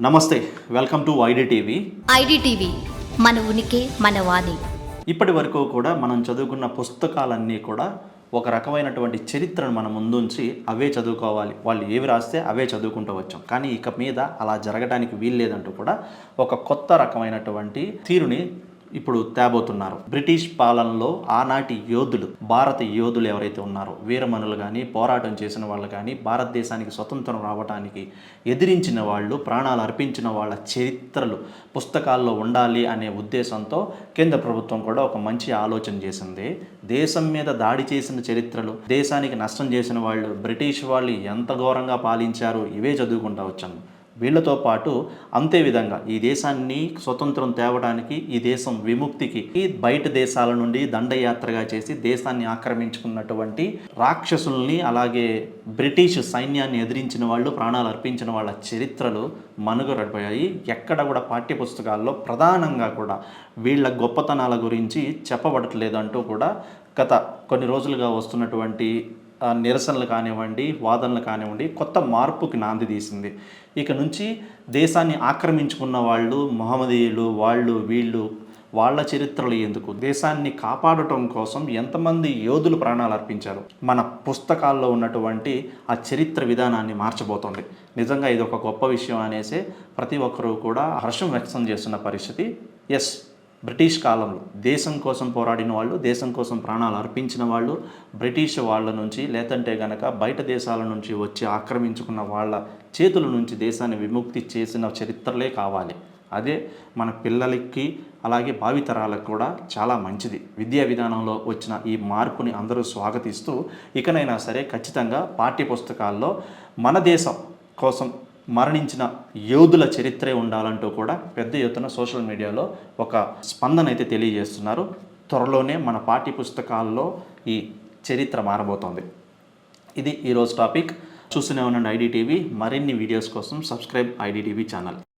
నమస్తే welcome to ID TV IDTV మన ఉనికి మన వాణి. ఇప్పటి వరకు కూడా మనం చదువుకున్న పుస్తకాలన్నీ కూడా ఒక రకమైనటువంటి చరిత్రను మన ముందుంచి అవే చదువుకోవాలి. వాళ్ళు ఏవి రాస్తే అవే చదువుకుంటూ వచ్చాం. కానీ ఇక మీద అలా జరగడానికి వీల్లేదంటూ కూడా ఒక కొత్త రకమైనటువంటి తీరుని ఇప్పుడు తేబోతున్నారు. బ్రిటిష్ పాలనలో ఆనాటి యోధులు భారత యోధులు ఎవరైతే ఉన్నారో వీరమనులు కానీ పోరాటం చేసిన వాళ్ళు కానీ భారతదేశానికి స్వతంత్రం రావడానికి ఎదిరించిన వాళ్ళు ప్రాణాలు అర్పించిన వాళ్ళ చరిత్రలు పుస్తకాల్లో ఉండాలి అనే ఉద్దేశంతో కేంద్ర ప్రభుత్వం కూడా ఒక మంచి ఆలోచన చేసింది. దేశం మీద దాడి చేసిన చరిత్రలు దేశానికి నష్టం చేసిన వాళ్ళు బ్రిటిష్ వాళ్ళు ఎంత ఘోరంగా పాలించారు ఇవే చదువుకుంటా వచ్చాను. వీళ్ళతో పాటు అంతే విధంగా ఈ దేశాన్ని స్వతంత్రం తేవడానికి ఈ దేశం విముక్తికి ఈ బయట దేశాల నుండి దండయాత్రగా చేసి దేశాన్ని ఆక్రమించుకున్నటువంటి రాక్షసుల్ని అలాగే బ్రిటిష్ సైన్యాన్ని ఎదిరించిన వాళ్ళు ప్రాణాలు అర్పించిన వాళ్ళ చరిత్రలు మనుగడపోయాయి. ఎక్కడ కూడా పాఠ్యపుస్తకాల్లో ప్రధానంగా కూడా వీళ్ళ గొప్పతనాల గురించి చెప్పబడట్లేదంటూ కూడా గత కొన్ని రోజులుగా వస్తున్నటువంటి నిరసనలు కానివ్వండి వాదనలు కానివ్వండి కొత్త మార్పుకి నాంది తీసింది. ఇక నుంచి దేశాన్ని ఆక్రమించుకున్న వాళ్ళు మహమ్మదీయులు వాళ్ళు వీళ్ళు వాళ్ళ చరిత్రలు ఎందుకు? దేశాన్ని కాపాడటం కోసం ఎంతమంది యోధులు ప్రాణాలు అర్పించారు? మన పుస్తకాల్లో ఉన్నటువంటి ఆ చరిత్ర విధానాన్ని మార్చబోతోంది. నిజంగా ఇది ఒక గొప్ప విషయం అనేసి ప్రతి ఒక్కరూ కూడా హర్షం వ్యక్తం చేస్తున్న పరిస్థితి. ఎస్ బ్రిటిష్ కాలంలో దేశం కోసం పోరాడిన వాళ్ళు దేశం కోసం ప్రాణాలు అర్పించిన వాళ్ళు బ్రిటిష్ వాళ్ళ నుంచి లేదంటే గనక బయట దేశాల నుంచి వచ్చి ఆక్రమించుకున్న వాళ్ళ చేతుల నుంచి దేశాన్ని విముక్తి చేసిన చరిత్రలే కావాలి. అదే మన పిల్లలకి అలాగే భావితరాలకు కూడా చాలా మంచిది. విద్యా విధానంలో వచ్చిన ఈ మార్పుని అందరూ స్వాగతిస్తూ ఇకనైనా సరే ఖచ్చితంగా పాఠ్య పుస్తకాల్లో మన దేశం కోసం మరణించిన యోధుల చరిత్రే ఉండాలంటూ కూడా పెద్ద ఎత్తున సోషల్ మీడియాలో ఒక స్పందన అయితే తెలియజేస్తున్నారు. త్వరలోనే మన పాఠ్య పుస్తకాల్లో ఈ చరిత్ర మారబోతోంది. ఇది ఈరోజు టాపిక్. చూస్తూనే ఉండండి ఐడి మరిన్ని వీడియోస్ కోసం సబ్స్క్రైబ్ ఐడిటీవీ ఛానల్.